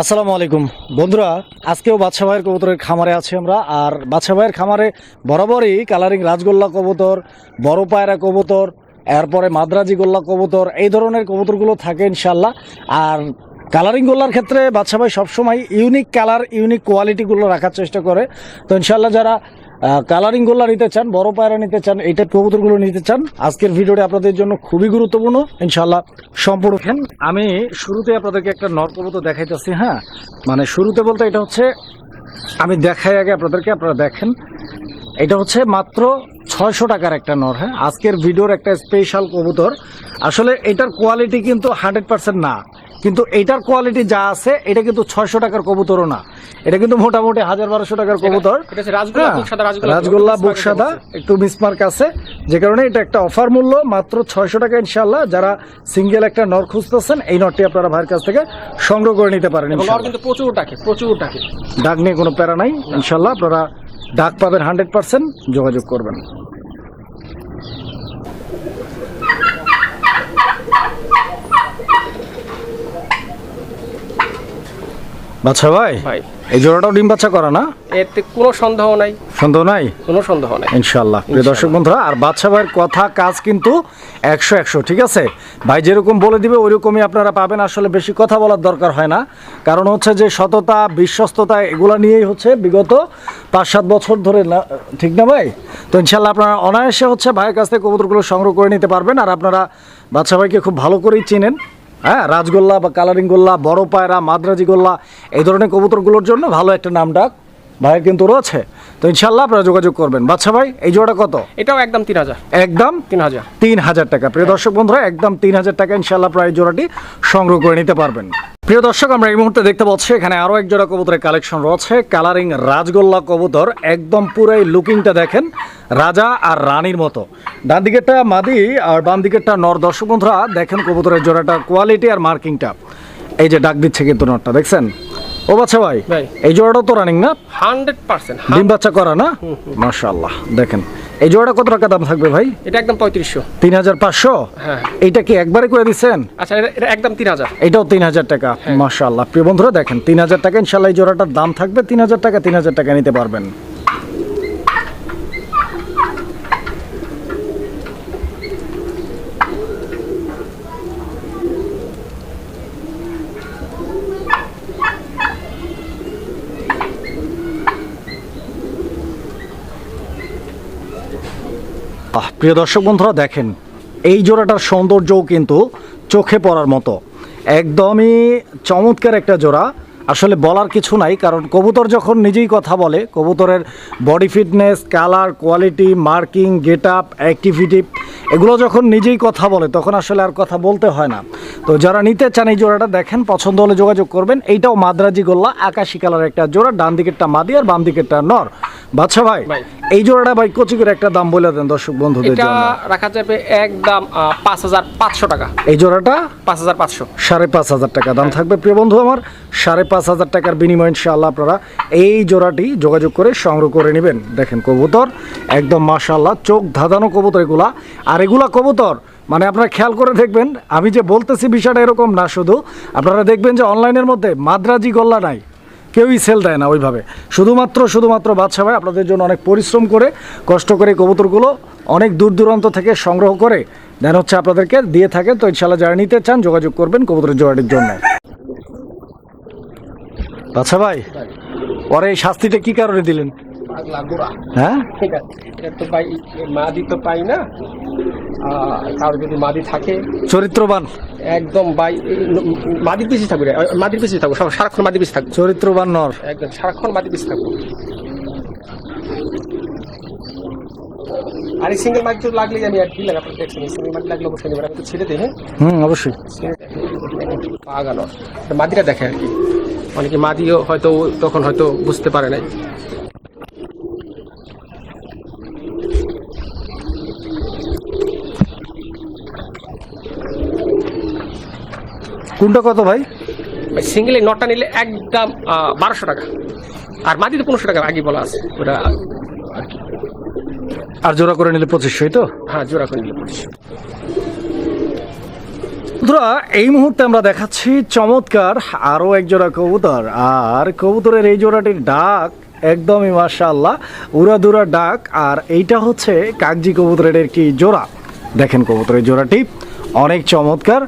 আসসালামু আলাইকুম। বন্ধুরা, আজকেও বাদশা ভাইয়ের কবুতরের খামারে আছি আমরা। আর বাদশা ভাইয়ের খামারে বরাবরই কালারিং রাজগোল্লা কবুতর, বড় পায়রা কবুতর, এরপরে মাদ্রাজি গোল্লা কবুতর, এই ধরনের কবুতরগুলো থাকে ইনশাল্লাহ আর কালারিং গোল্লার ক্ষেত্রে বাদশা ভাই সবসময় ইউনিক কালার, ইউনিক কোয়ালিটিগুলো রাখার চেষ্টা করে। তো ইনশাল্লাহ যারা কালারিং গোল্লা নিতে চান, বড় পায়রা নিতে চান এই টাইপ কবুতরগুলো নিতে চান, আজকের ভিডিওটি আপনাদের জন্য খুবই গুরুত্বপূর্ণ। ইনশাল্লাহ সম্পূর্ণ আমি শুরুতে আপনাদেরকে একটা নর কবুতর দেখাইতেছি হ্যাঁ? মানে শুরুতে বলতে এটা হচ্ছে, আমি দেখাই আগে আপনাদেরকে, আপনারা দেখেন। এটা হচ্ছে মাত্র ছয়শো টাকার একটা নর হ্যাঁ? আজকের ভিডিওর একটা স্পেশাল কবুতর। আসলে এটার কোয়ালিটি কিন্তু হান্ড্রেড পার্সেন্ট না। কিন্তু এটার কোয়ালিটি যা আছে এটা কিন্তু ছয়শো টাকার কবুতরও না এটা কিন্তু মোটামুটি হাজার বারোশো টাকার কবুতর রাজগোল্লা, হ্যাঁ, বুকসাদা রাজগোল্লা। বুকসাদা। একটু মিসমার্ক আছে যে কারণে এটা একটা অফার মূল্য মাত্র ছয়শো টাকা ইনশাল্লাহ যারা সিঙ্গেল একটা নর খুঁজতেছেন এই নরটি আপনারা ভাইয়ের কাছ থেকে সংগ্রহ করে নিতে পারেন। কিন্তু প্রচুর ডাকে প্রচুর ডাকে ডাক নিয়ে কোনো প্যারা নাই ইনশাল্লাহ আপনারা ডাক পাবেন হান্ড্রেড পার্সেন্ট যোগাযোগ করবেন বাচ্চা ভাই? ভাই। এই জোড়াটাও ডিম বাচ্চা করা না? এতে কোনো সন্দেহ নাই। সন্দেহ নাই? কোনো সন্দেহ নাই। ইনশাল্লাহ প্রিয় দর্শক বন্ধুরা আর বাচ্চা ভাইয়ের কথা কাজ কিন্তু একশো একশো ঠিক আছে? ভাই যেরকম বলে দিবে ওইরকমই আপনারা পাবেন। আসলে বেশি কথা বলার দরকার হয় না। কারণ হচ্ছে যে সততা বিশ্বস্ততা এগুলো নিয়েই হচ্ছে বিগত পাঁচ সাত বছর ধরে না- ঠিক না ভাই? তো ইনশাল্লাহ আপনারা অনায়াসে হচ্ছে ভাইয়ের কাছ থেকে কবুতরগুলো সংগ্রহ করে নিতে পারবেন। আর আপনারা বাচ্চা ভাইকে খুব ভালো করেই চিনেন। হ্যাঁ রাজগোল্লা বা কালারিং গোল্লা, বড় পায়রা, মাদ্রাজি গোল্লা, এই ধরনের কবুতরগুলোর জন্য ভালো একটা নাম ডাক ভাইয়ের কিন্তু রয়েছে। তো ইনশাল্লাহ আপনারা যোগাযোগ করবেন। বাচ্চা ভাই এই জোড়াটা কত? এটাও একদম তিন হাজার। একদম? তিন হাজার। তিন হাজার টাকা। প্রিয় দর্শক বন্ধুরা একদম তিন হাজার টাকা ইনশাল্লাহ প্রায় জোড়াটি সংগ্রহ করে নিতে পারবেন। প্রিয় দর্শক আমরা এই মুহূর্তে দেখতে পাচ্ছি এখানে আরও এক জোড়া কবুতরের কালেকশন রয়েছে। কালারিং রাজগোল্লা কবুতর একদম পুরাই লুকিংটা দেখেন রাজা আর রানীর মতো। ডান দিকেরটা মাদি আর বাম দিকেরটা নর। দর্শক বন্ধুরা দেখেন কবুতরের জোড়াটা কোয়ালিটি আর মার্কিংটা এই যে ডাক দিচ্ছে কিন্তু নরটা দেখছেন? ও বাচ্চা ভাই। এই জোড়াটাও তো রানিং না? হান্ড্রেড পার্সেন্ট ডিম বাচ্চা করা না? মাশাআল্লাহ দেখেন। এই জোড়াটা কত টাকা দাম থাকবে ভাই? এটা একদম পঁয়ত্রিশশো। তিন হাজার পাঁচশো? হ্যাঁ। এইটা কি একবারে করে দিচ্ছেন? আচ্ছা এটা- এটা একদম তিন হাজার। এটাও তিন হাজার টাকা হ্যাঁ। মাশাআল্লাহ। প্রিয় বন্ধুরা দেখেন তিন হাজার টাকা ইনশাল্লাহ এই জোড়াটার দাম থাকবে তিন হাজার টাকা তিন হাজার টাকা নিতে পারবেন। প্রিয় দর্শক বন্ধুরা, দেখেন, এই জোড়াটার সৌন্দর্যও কিন্তু চোখে পড়ার মতো। একদমই চমৎকার একটা জোড়া। আসলে বলার কিছু নাই, কারণ কবুতর যখন নিজেই কথা বলে, কবুতরের body fitness colour quality marking get up activity এগুলো যখন নিজেই কথা বলে, তখন আসলে আর কথা বলতে হয় না। তো যারা নিতে চান এই জোড়াটা, দেখেন, পছন্দ হলে যোগাযোগ করবেন। এইটাও মাদ্রাজি গোল্লা, আকাশি কালার একটা জোড়া ডান দিকেরটা মাদি আর বাম দিকেরটা নর। বাচ্চা ভাই। এই জোড়াটা ভাই কচি করে একটা দাম বলে দেন দর্শক বন্ধুদের এটা রাখা যাবে একদম আহ, পাঁচ হাজার পাঁচশো টাকা। এই জোড়াটা? পাঁচ হাজার পাঁচশো। সাড়ে পাঁচ হাজার টাকা দাম থাকবে। প্রিয় বন্ধু আমার সাড়ে পাঁচ হাজার টাকার বিনিময়ে ইনশাআল্লাহ আপনারা এই জোড়াটি যোগাযোগ করে সংগ্রহ করে নেবেন। দেখেন কবুতর একদম মাশাআল্লাহ চোখ ধাঁধানো কবুতর এগুলা। আর এগুলা কবুতর মানে আপনারা খেয়াল করে দেখবেন আমি যে বলতেছি বিষয়টা এরকম না শুধু। আপনারা দেখবেন যে অনলাইনের মধ্যে মাদ্রাজি গল্লা নাই। কেউই সেল দেয় না ওইভাবে। শুধুমাত্র শুধুমাত্র বাদশা ভাই আপনাদের জন্য অনেক পরিশ্রম করে কষ্ট করে কবুতরগুলো অনেক দূর দূরান্ত থেকে সংগ্রহ করে দেন হচ্ছে আপনাদেরকে দিয়ে থাকে তো ইনশাল্লাহ যারা নিতে চান যোগাযোগ করবেন কবুতরের জোড়াটির জন্য। আচ্ছা ভাই। পরে এই শাস্তিটা কী কারণে দিলেন? হ্যাঁ? ঠিক আছে। এটা তো পাই মাদি তো পাই না। কারও যদি মাদি থাকে। চরিত্রবান। একদম বাই মাদির পিছিয়ে থাকবে রে, মাদির পিছিয়ে থাকব সব- সারাক্ষণ মাদির পিছিয়ে থাকব। চরিত্রবান নর। একদম সারাক্ষণ মাদির পিছিয়ে থাকব। আর এই সিঙ্গেল মাইক তো লাগলে আমি আর সিঙ্গেল মাইক লাগলে অবশ্যই নেবেন আমি তো ছেড়ে দিই হ্যাঁ? হুম অবশ্যই। পাগানো মাদিরা দেখে আর কি। অনেকে মাদিও হয়তো তখন হয়তো বুঝতে পারে নাই। কোনটা কত ভাই? সিঙ্গেল নটটা নিলে একদম বারোশো টাকা। আর মাটিতে পনেরোশো টাকা আগে বলা আছে। ওটা আর কি। আর জোড়া করে নিলে পঁচিশশোই তো? হ্যাঁ জোড়া করে নিলে পঁচিশশো। বন্ধুরা এই মুহূর্তে আমরা দেখাচ্ছি চমৎকার আরও এক জোড়া কবুতর। আর কবুতরের এই জোড়াটির ডাক একদমই মাশাআল্লাহ উড়াদুরা ডাক। আর এইটা হচ্ছে কাগজি কবুতরের একটি জোড়া। দেখেন কবুতরের জোড়াটি অনেক চমৎকার।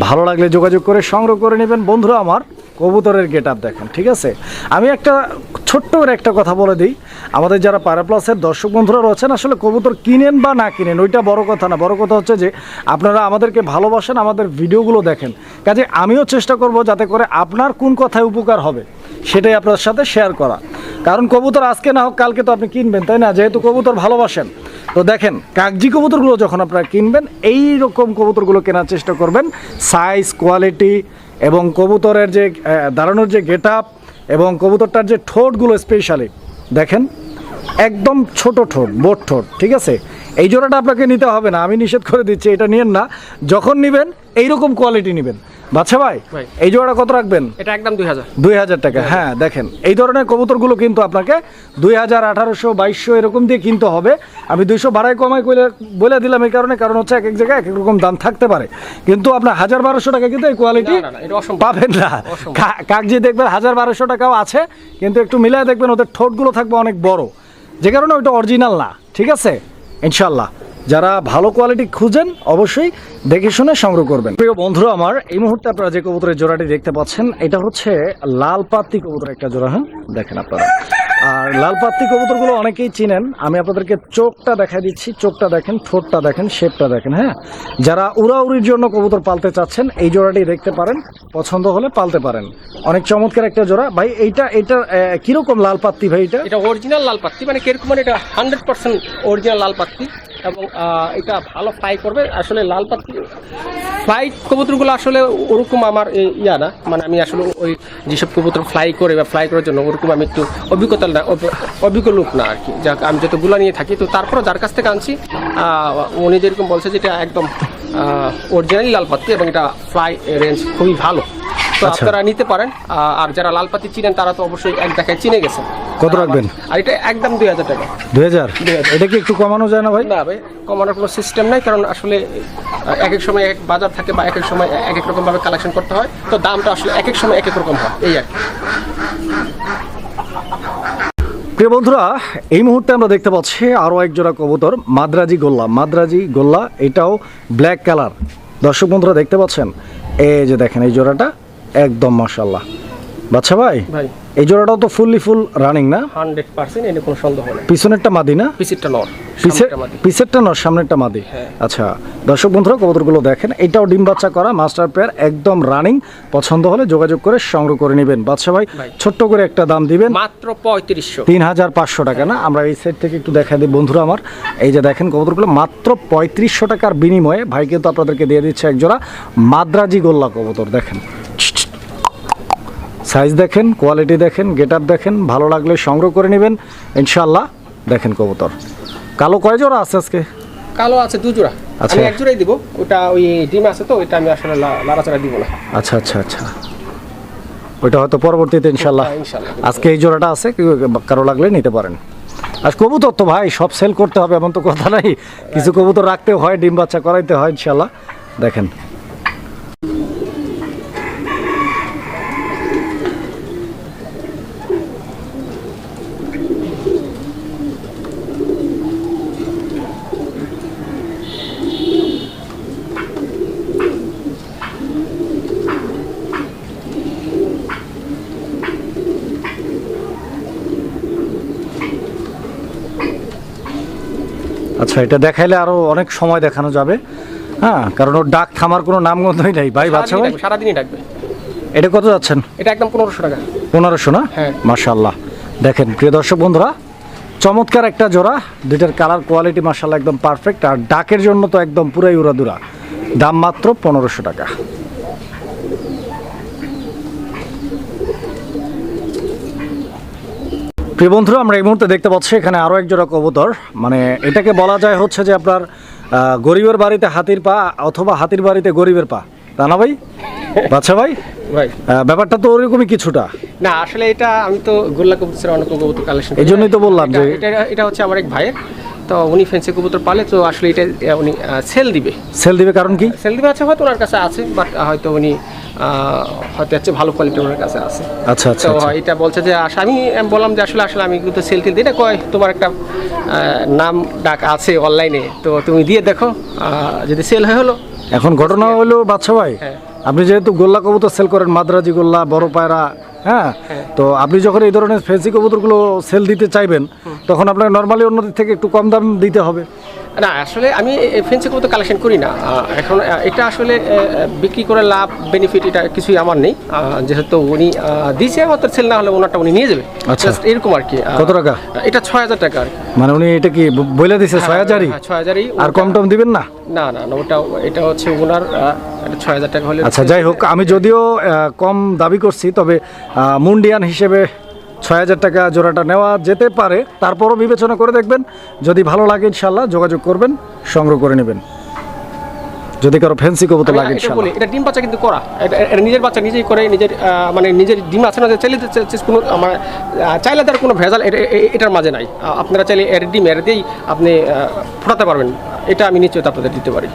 ভালো লাগলে যোগাযোগ করে সংগ্রহ করে নেবেন। বন্ধুরা আমার, কবুতরের গেট আপ দেখেন, ঠিক আছে? আমি একটা ছোট্ট করে একটা কথা বলে দিই। আমাদের যারা প্যারাপ্লাসের দর্শক বন্ধুরা রয়েছেন, আসলে কবুতর কিনেন বা না কিনেন, ওইটা বড় কথা না। বড় কথা হচ্ছে যে, আপনারা আমাদেরকে ভালোবাসেন, আমাদের ভিডিওগুলো দেখেন। কাজে আমিও চেষ্টা করব যাতে করে আপনার কোন কথায় উপকার হবে। সেটাই আপনার সাথে শেয়ার করা। কারণ কবুতর আজকে না হোক, কালকে তো আপনি কিনবেন, তাই না? যেহেতু কবুতর ভালোবাসেন। তো দেখেন, কাগজি কবুতরগুলো যখন আপনারা কিনবেন এই রকম কবুতরগুলো কেনার চেষ্টা করবেন। সাইজ কোয়ালিটি এবং কবুতরের যে দাঁড়ানোর যে গেট আপ এবং কবুতরটার যে ঠোঁটগুলো স্পেশালি দেখেন, একদম ছোট ঠোঁট বোট ঠোঁট, ঠিক আছে? এই জোড়াটা আপনাকে নিতে হবে না, আমি নিষেধ করে দিচ্ছি, এটা নিয়েন না। যখন নেবেন, এইরকম কোয়ালিটি নেবেন। বাচ্চা ভাই। এই জোড়াটা কত রাখবেন? এটা একদম দুই হাজার। দুই হাজার টাকা। হ্যাঁ দেখেন এই ধরনের কবুতরগুলো কিন্তু আপনাকে দুই হাজার আঠারোশো বাইশশো এরকম দিয়ে কিনতে হবে। আমি দুইশো করে বলে দিলাম এই কারণে কারণ হচ্ছে এক এক জায়গায় এক এক রকম দাম থাকতে পারে। কিন্তু আপনার হাজার বারোশো টাকা কিন্তু এই কোয়ালিটি। পাবেন না। কাগজি দেখবেন হাজার বারোশো টাকাও আছে কিন্তু একটু মিলিয়ে দেখবেন ওদের ঠোঁটগুলো থাকবে অনেক বড়। যে কারণে ওইটা অরিজিনাল না ঠিক আছে? ইনশাল্লাহ। যারা ভালো কোয়ালিটি খুঁজেন, অবশ্যই দেখে শুনে সংগ্রহ করবেন। প্রিয় বন্ধুরা আমার, এই মুহূর্তে আপনারা যে কবুতরের জোড়াটি দেখতে পাচ্ছেন, এটা হচ্ছে লাল পাত্তি কবুতর একটা জোড়া হ্যাঁ? দেখেন আপনারা। আর লাল পাত্তি কবুতরগুলো অনেকেই চিনেন। আমি আপনাদেরকে চোখটা দেখাই দিচ্ছি। চোখটা দেখেন, ঠোঁটটা দেখেন, শেপটা দেখেন হ্যাঁ? যারা উড়াউড়ির জন্য কবুতর পালতে চাচ্ছেন, এই জোড়াটি দেখতে পারেন, পছন্দ হলে পালতে পারেন। অনেক চমৎকার একটা জোড়া। ভাই, এইটা, এটা কীরকম লাল পাত্তি ভাই এটা? এটা অরিজিনাল লাল পাত্তি মানে কীরকম মানে এটা হান্ড্রেড পার্সেন্ট অরিজিনাল লাল পাত্তি এবং এটা ভালো ফ্লাই করবে। আসলে লাল পাত্তি ফ্লাই কবুতরগুলো আসলে ওরকম আমার ইয়া না। মানে আমি আসলে ওই যেসব কবুতর ফ্লাই করে বা ফ্লাই করার জন্য ওরকম আমি একটু অভিজ্ঞতা না অভিজ্ঞ লোক না আর কি। যাক আমি যতগুলো নিয়ে থাকি, তো তারপরে যার কাছ থেকে আনছি উনি যেরকম বলছে যে এটা একদম অরিজিনালি লাল পাত্তি এবং এটা ফ্লাই রেঞ্জ খুবই ভালো। তো আচ্ছা। আপনারা নিতে পারেন। আর যারা লাল পাতি চিনেন তারা তো অবশ্যই এক দেখায় চিনে গেছেন কত রাখবেন? আর এটা একদম দুই হাজার টাকা। দুই হাজার? এটা কি একটু কমানো যায় না ভাই? না ভাই কমানোর কোনো সিস্টেম নাই কারণ আসলে এক এক সময় এক বাজার থাকে বা এক এক সময় এক এক রকম ভাবে কালেকশন করতে হয়। তো দামটা আসলে এক এক সময় এক এক রকম হয় এই আর প্রিয় বন্ধুরা এই মুহূর্তে আমরা দেখতে পাচ্ছি আরও এক জোড়া কবুতর মাদ্রাজি গোল্লা। মাদ্রাজি গোল্লা এটাও ব্ল্যাক কালার দর্শক বন্ধুরা দেখতে পাচ্ছেন? এই যে দেখেন এই জোড়াটা একদম মাশাল্লাহ বাচ্চা ভাই ভাই। এই জোড়াটাও তো ফুললি ফুল রানিং না? হান্ড্রেড পার্সেন্ট এনে কোনো সন্দেহ নেই। পিছনেরটা মাদি না? পিসিরটা নর পিছের সামনেরটা মাদি। পিছেরটা নয় সামনেরটা মাদি। হ্যাঁ। আচ্ছা দর্শক বন্ধুরা কবুতরগুলো দেখেন। এটাও ডিম বাচ্চা করা মাস্টার পেয়ার একদম রানিং পছন্দ হলে যোগাযোগ করে সংগ্রহ করে নেবেন। বাচ্চা ভাই। ছোট্ট করে একটা দাম দিবেন। মাত্র পঁয়ত্রিশশো। তিন হাজার পাঁচশো টাকা না? আমরা এই সেট থেকে একটু দেখা দিই বন্ধুরা আমার। এই যে দেখেন কবুতরগুলো মাত্র পঁয়ত্রিশশো টাকার বিনিময়ে ভাই কিন্তু আপনাদেরকে দিয়ে দিচ্ছে এক জোড়া মাদ্রাজি গোল্লা কবুতর দেখেন। সাইজ দেখেন কোয়ালিটি দেখেন গেট দেখেন ভালো লাগলে সংগ্রহ করে নেবেন। ইনশাল্লাহ দেখেন কবুতর। কালো কয় জোড়া আছে আজকে? কালো আছে দু জোড়া। আচ্ছা। এক জোড়াই দিব ওটা ওই ডিম আছে তো ওইটা আমি আসলে লাড়াচাড়া দিব না। আচ্ছা আচ্ছা আচ্ছা। ওইটা হয়তো পরবর্তীতে ইনশাল্লাহ হ্যাঁ, আজকে এই জোড়াটা আছে কারও লাগলে নিতে পারেন। আর কবুতর তো ভাই সব সেল করতে হবে এমন তো কথা নাই। কিছু কবুতর রাখতে হয় ডিম বাচ্চা করাইতে হয় ইনশাল্লাহ দেখেন। আচ্ছা এটা দেখাইলে আরও অনেক সময় দেখানো যাবে। হ্যাঁ কারণ ওর ডাক থামার কোনো নামগন্ধই নাই। ভাই বাচ্চা সারাদিনই ভাই? সারাদিনই ডাকবে এটা কত যাচ্ছেন? এটা একদম পনেরোশো টাকা। পনেরোশো না? হ্যাঁ। মাশাল্লাহ দেখেন প্রিয় দর্শক বন্ধুরা চমৎকার একটা জোড়া। দুইটার কালার কোয়ালিটি মাশাল্লাহ একদম পারফেক্ট। আর ডাকের জন্য তো একদম পুরাই উড়াদুরা। দাম মাত্র পনেরোশো টাকা। প্রিয় বন্ধুরা আমরা এই মুহূর্তে দেখতে পাচ্ছি এখানে আরও এক জোড়া কবুতর। মানে এটাকে বলা যায় হচ্ছে যে আপনার গরিবের বাড়িতে হাতির পা অথবা হাতির বাড়িতে গরিবের পা। তা না ভাই? বাচ্চা ভাই? ভাই। ব্যাপারটা তো ওরকমই কিছুটা। না আসলে এটা আমি তো গোল্লা কবুতরের অনেক কবুতর কালেকশন এই জন্যই তো বললাম যে- এটা এটা হচ্ছে আমার এক ভাইয়ের। তো উনি ফেন্সি কবুতর পালে তো আসলে এটা উনি সেল দিবে। সেল দিবে কারণ কি? সেল দিবে আছে হয়তো ওনার কাছে আছে বাট হয়তো উনি হয়তো হচ্ছে ভালো কোয়ালিটি ওনার কাছে আছে আচ্ছা আচ্ছা তো আচ্ছা। এটা বলছে যে আস- আমি বললাম যে আসলে আসলে আমি কিন্তু সেল টেল দিই না কয় তোমার একটা নাম ডাক আছে অনলাইনে তো তুমি দিয়ে দেখো যদি সেল হয়ে হলো এখন ঘটনা হলো বাদশা ভাই হ্যাঁ। আপনি যেহেতু গোল্লা কবুতর সেল করেন মাদ্রাজি গোল্লা বড় পায়রা হ্যাঁ হ্যাঁ। তো আপনি যখন এই ধরনের ফেন্সি কবুতরগুলো সেল দিতে চাইবেন তখন আপনাকে নর্মালি অন্যদের থেকে একটু কম দাম দিতে হবে না আসলে আমি ফেন্সি কবুতর কালেকশন করি না। এখন এটা আসলে বিক্রি করে লাভ বেনিফিট এটা কিছুই আমার নেই। যেহেতু উনি দিয়েছে হয়তো সেল না হলে ওনারটা উনি নিয়ে যাবে। আচ্ছা। এরকম আর কি কত টাকা? এটা ছয় হাজার টাকা আর মানে উনি এটা কি বলে দিছে ছয় হাজারই? হ্যাঁ, ছয় হাজারই। আর কম টম দিবেন না? না না না ওটা এটা হচ্ছে ওনার ছয় হাজার টাকা হলে আচ্ছা যাই হোক আমি যদিও কম দাবি করছি তবে মুন্ডিয়ান হিসেবে ছয় হাজার টাকা জোড়াটা নেওয়া যেতে পারে। তারপরও বিবেচনা করে দেখবেন। যদি ভালো লাগে ইনশাল্লাহ যোগাযোগ করবেন সংগ্রহ করে নেবেন। যদি কারও ফ্যান্সি কবুতর লাগে এটা এটা ডিম বাচ্চা কিন্তু করা। এটা নিজের বাচ্চা নিজেই করে নিজের মানে নিজের ডিম আছে না যে চাইলে কোনো আমার আহ, চাইলে তার কোনো ভেজাল এটা- এটার মাঝে নাই। আপনারা চাইলে এর ডিম এর দিয়েই আপনি ফোটাতে পারবেন। এটা আমি নিশ্চয়ই আপনাদের দিতে পারি।